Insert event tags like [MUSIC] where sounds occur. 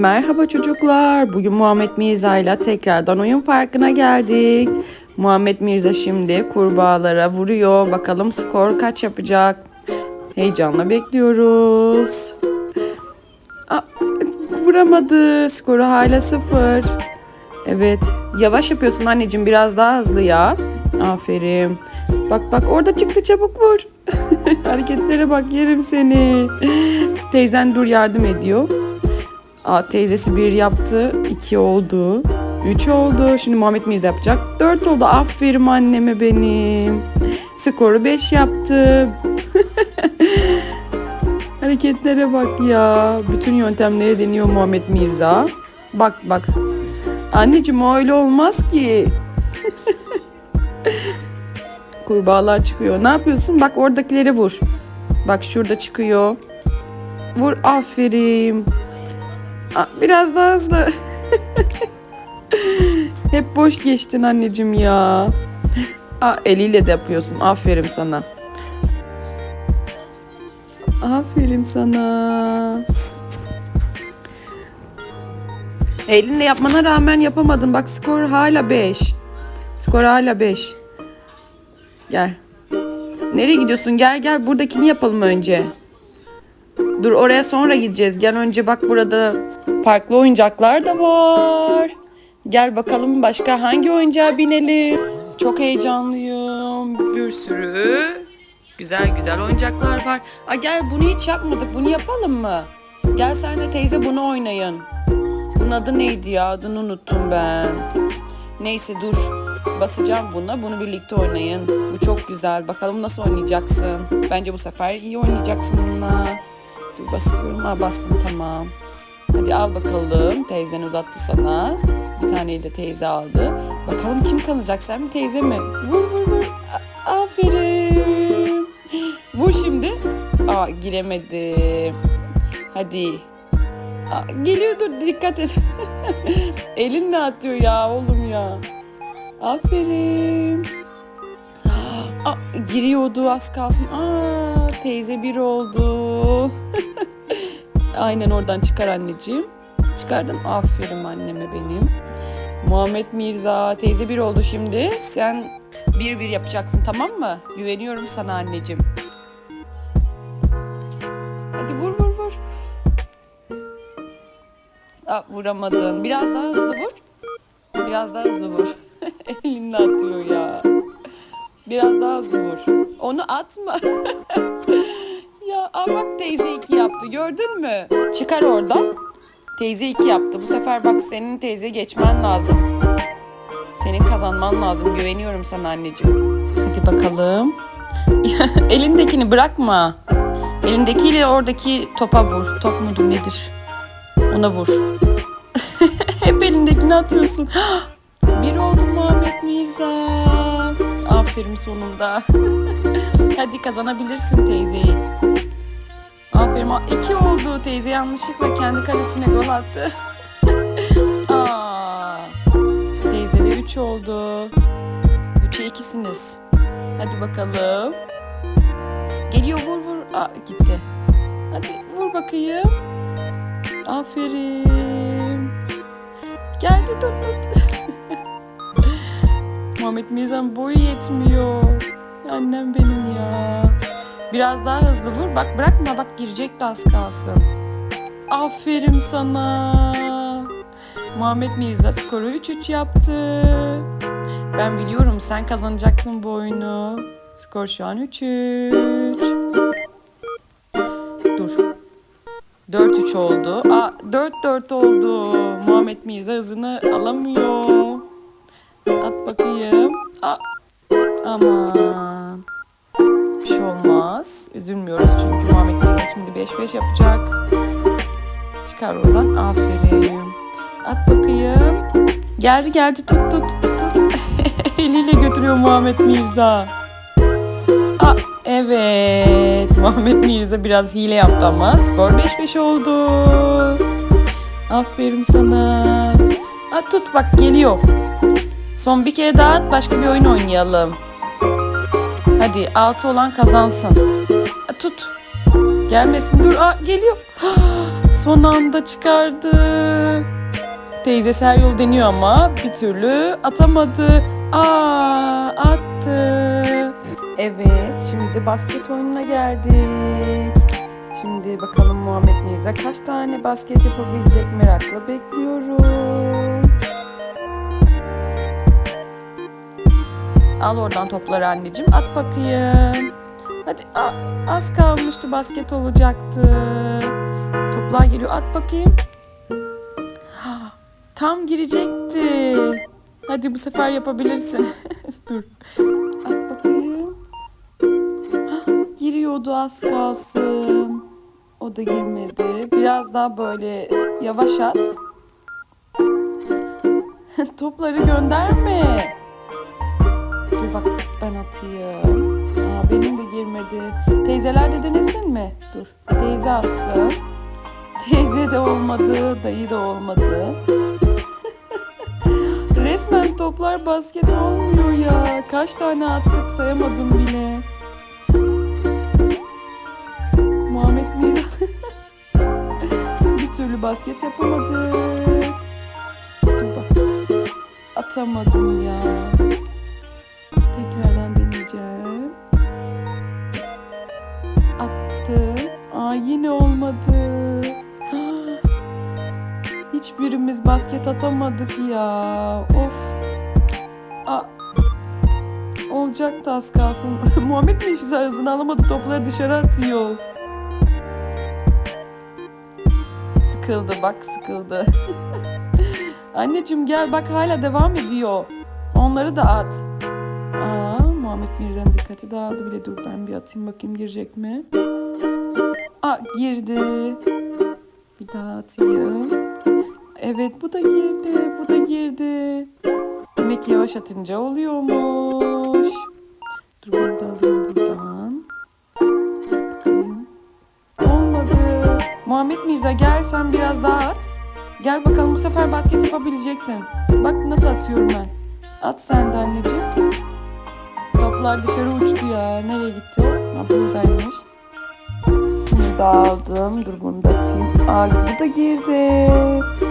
Merhaba çocuklar. Bugün Muhammed Mirza ile tekrardan oyun parkına geldik. Muhammed Mirza şimdi kurbağalara vuruyor. Bakalım skor kaç yapacak? Heyecanla bekliyoruz. Aa, vuramadı. Skoru hala sıfır. Evet. Yavaş yapıyorsun anneciğim. Biraz daha hızlı ya. Aferin. Bak bak orada çıktı çabuk vur. [LAUGHS] Hareketlere bak yerim seni. Teyzen dur yardım ediyor. Aa, teyzesi bir yaptı. iki oldu. Üç oldu. Şimdi Muhammed Mirza yapacak. Dört oldu. Aferin anneme benim. Skoru beş yaptı. [LAUGHS] Hareketlere bak ya. Bütün yöntemleri deniyor Muhammed Mirza. Bak bak. Anneciğim öyle olmaz ki. [LAUGHS] Kurbağalar çıkıyor. Ne yapıyorsun? Bak oradakileri vur. Bak şurada çıkıyor. Vur aferin. Biraz daha hızlı. [LAUGHS] Hep boş geçtin anneciğim ya. Aa, eliyle de yapıyorsun. Aferin sana. Aferin sana. Elinle yapmana rağmen yapamadın. Bak skor hala 5. Skor hala 5. Gel. Nereye gidiyorsun? Gel gel buradakini yapalım önce. Dur oraya sonra gideceğiz. Gel önce bak burada farklı oyuncaklar da var. Gel bakalım başka hangi oyuncağa binelim. Çok heyecanlıyım. Bir sürü güzel güzel oyuncaklar var. Aa, gel bunu hiç yapmadık. Bunu yapalım mı? Gel sen de teyze bunu oynayın. Bunun adı neydi ya? Adını unuttum ben. Neyse dur. Basacağım buna. Bunu birlikte oynayın. Bu çok güzel. Bakalım nasıl oynayacaksın. Bence bu sefer iyi oynayacaksın bununla. Dur basıyorum. Ha bastım tamam. Hadi al bakalım. Teyzen uzattı sana. Bir taneyi de teyze aldı. Bakalım kim kalacak sen mi teyze mi? Vur vur vur. A- aferin. Vur şimdi. Aa giremedim. Hadi. Aa, geliyor dur dikkat et. [LAUGHS] Elin ne atıyor ya oğlum ya. Aferin. [GASPS] Aa, giriyordu az kalsın. Aa, teyze bir oldu. Aynen oradan çıkar anneciğim. Çıkardım. Aferin anneme benim. Muhammed Mirza teyze bir oldu şimdi. Sen bir bir yapacaksın tamam mı? Güveniyorum sana anneciğim. Hadi vur vur vur. Aa, vuramadın. Biraz daha hızlı vur. Biraz daha hızlı vur. [LAUGHS] Elinle atıyor ya. Biraz daha hızlı vur. Onu atma. [LAUGHS] aa bak teyze iki yaptı gördün mü? Çıkar oradan. Teyze iki yaptı. Bu sefer bak senin teyze geçmen lazım. Senin kazanman lazım. Güveniyorum sana anneciğim. Hadi bakalım. [LAUGHS] Elindekini bırakma. Elindekiyle oradaki topa vur. Top mudur nedir? Ona vur. [LAUGHS] Hep elindekini atıyorsun. [GASPS] Bir oldu Muhammed Mirza. Aferin sonunda. [LAUGHS] Hadi kazanabilirsin teyzeyi. Aferin. Aa, iki oldu. Teyze yanlışlıkla kendi kalesine gol attı. [LAUGHS] Aa, teyze de üç oldu. Üçe ikisiniz. Hadi bakalım. Geliyor vur vur. Aa, gitti. Hadi vur bakayım. Aferin. Geldi tut tut. [LAUGHS] Muhammed Mirza'nın boyu yetmiyor. Annem benim ya. Biraz daha hızlı vur. Bak bırakma bak girecek de az kalsın. Aferin sana. Muhammed Mirza skoru 3-3 yaptı. Ben biliyorum sen kazanacaksın bu oyunu. Skor şu an 3-3. Dur. 4-3 oldu. Aa 4-4 oldu. Muhammed Mirza hızını alamıyor. At bakayım. Aa, aman. Bir olmaz. Üzülmüyoruz çünkü Muhammed Mirza şimdi 5-5 yapacak. Çıkar oradan. Aferin. At bakayım. Geldi geldi tut tut tut. [LAUGHS] Eliyle götürüyor Muhammed Mirza. Aa, evet. Muhammed Mirza biraz hile yaptı ama skor 5-5 oldu. Aferin sana. At tut bak geliyor. Son bir kere daha at başka bir oyun oynayalım. Hadi altı olan kazansın. Aa, tut. Gelmesin dur. Aa, geliyor. [GASPS] Son anda çıkardı. Teyzesi her yol deniyor ama bir türlü atamadı. Aa attı. Evet şimdi basket oyununa geldik. Şimdi bakalım Muhammed Mirza kaç tane basket yapabilecek merakla bekliyorum. Al oradan topları anneciğim at bakayım. Hadi a- az kalmıştı basket olacaktı. Toplar geliyor at bakayım. [GASPS] Tam girecekti. Hadi bu sefer yapabilirsin. [LAUGHS] Dur. At bakayım. [GASPS] Giriyordu az kalsın. O da girmedi. Biraz daha böyle yavaş at. [LAUGHS] Topları gönderme. Ben atayım. Aa, benim de girmedi. Teyzeler de denesin mi? Dur. Teyze atsın. [LAUGHS] Teyze de olmadı. Dayı da olmadı. [LAUGHS] Resmen toplar basket olmuyor ya. Kaç tane attık sayamadım bile. Muhammed Mirza. [LAUGHS] Bir türlü basket yapamadık. Atamadım ya. Yine olmadı. [GASPS] Hiçbirimiz basket atamadık ya. Of. Aa. Olacaktı az kalsın. [LAUGHS] Muhammed mi hızını alamadı topları dışarı atıyor. Sıkıldı bak sıkıldı. [LAUGHS] Anneciğim gel bak hala devam ediyor. Onları da at. Aa, Muhammed Mirza'nın dikkati dağıldı bile. Dur ben bir atayım bakayım girecek mi? Aa girdi. Bir daha atayım. Evet bu da girdi. Bu da girdi. Demek yavaş atınca oluyormuş. Dur bunu da alayım buradan. Bakayım. Olmadı. Muhammed Mirza gel sen biraz daha at. Gel bakalım bu sefer basket yapabileceksin. Bak nasıl atıyorum ben. At sen de anneciğim. Toplar dışarı uçtu ya. Nereye gitti? Ha buradaymış. Bunu da aldım. Dur bunu da atayım. Aa bu da girdi.